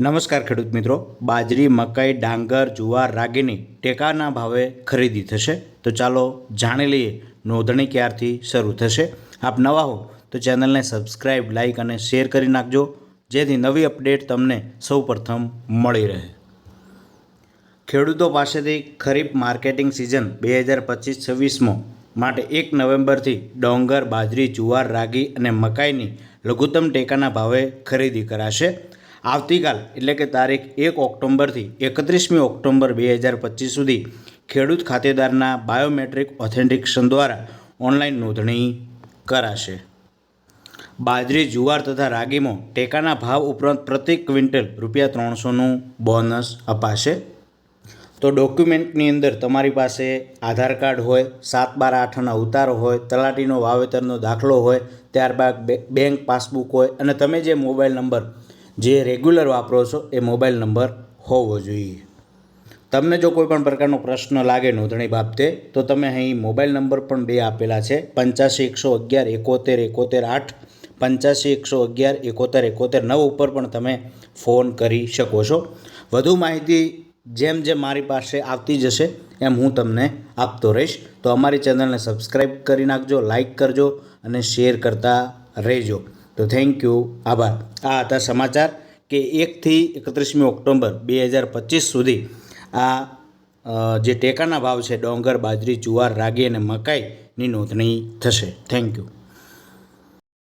નમસ્કાર ખેડૂત મિત્રો. બાજરી, મકાઈ, ડાંગર, જુવાર, રાગીની ટેકાના ભાવે ખરીદી થશે. તો ચાલો જાણી લઈએ નોંધણી ક્યારથી શરૂ થશે. આપ નવા હો તો ચેનલને સબસ્ક્રાઈબ લાઈક અને શેર કરી નાખજો. જેથી નવી અપડેટ તમને સૌપ્રથમ મળી રહે. ખેડૂતો પાસેથી ખરીફ માર્કેટિંગ સિઝન બે હજાર પચીસ છવ્વીસમાં માટે એક નવેમ્બરથી ડોંગર, બાજરી, જુવાર, રાગી અને મકાઈની લઘુત્તમ ટેકાના ભાવે ખરીદી કરાશે. આવતીકાલ, એટલે કે તારીખ એક ઓક્ટોબરથી એકત્રીસમી ઓક્ટોબર બે હજાર પચીસ સુધી ખેડૂત ખાતેદારના બાયોમેટ્રિક ઓથેન્ટિકેશન દ્વારા ઓનલાઈન નોંધણી કરાશે. બાજરી, જુવાર તથા રાગીમાં ટેકાના ભાવ ઉપરાંત પ્રતિ ક્વિન્ટલ રૂપિયા ત્રણસોનું બોનસ અપાશે. તો ડોક્યુમેન્ટની અંદર તમારી પાસે આધાર કાર્ડ હોય, સાત બાર આઠના ઉતારો હોય, તલાટીનો વાવેતરનો દાખલો હોય, ત્યારબાદ બેંક પાસબુક હોય અને તમે જે મોબાઈલ નંબર જે રેગ્યુલર વાપરો છો એ મોબાઈલ નંબર હોવો જોઈએ. તમને જો કોઈ પણ પ્રકારનો પ્રશ્ન લાગે નોંધણી બાબતે, તો તમે અહીં મોબાઈલ નંબર પણ બે આપેલા છે. પંચ્યાસી, એકસો અગિયાર, એકોતેર એકોતેર, આઠ, પંચ્યાસી, એકસો અગિયાર, એકોતેર એકોતેર, નવ ઉપર પણ તમે ફોન કરી શકો છો. વધુ માહિતી જેમ જેમ મારી પાસે આવતી જશે, એમ હું તમને આપતો રહીશ. તો અમારી ચેનલને સબસ્ક્રાઈબ કરી નાખજો લાઇક કરજો અને શેર કરતા રહેજો. તો થેન્ક યુ આભાર. આ હતા સમાચાર કે એકથી એકત્રીસમી ઓક્ટોબર બે હજાર પચીસ સુધી આ જે ટેકાના ભાવ છે, ડોંગર, બાજરી, જુવાર, રાગી અને મકાઈની નોંધણી થશે. Thank you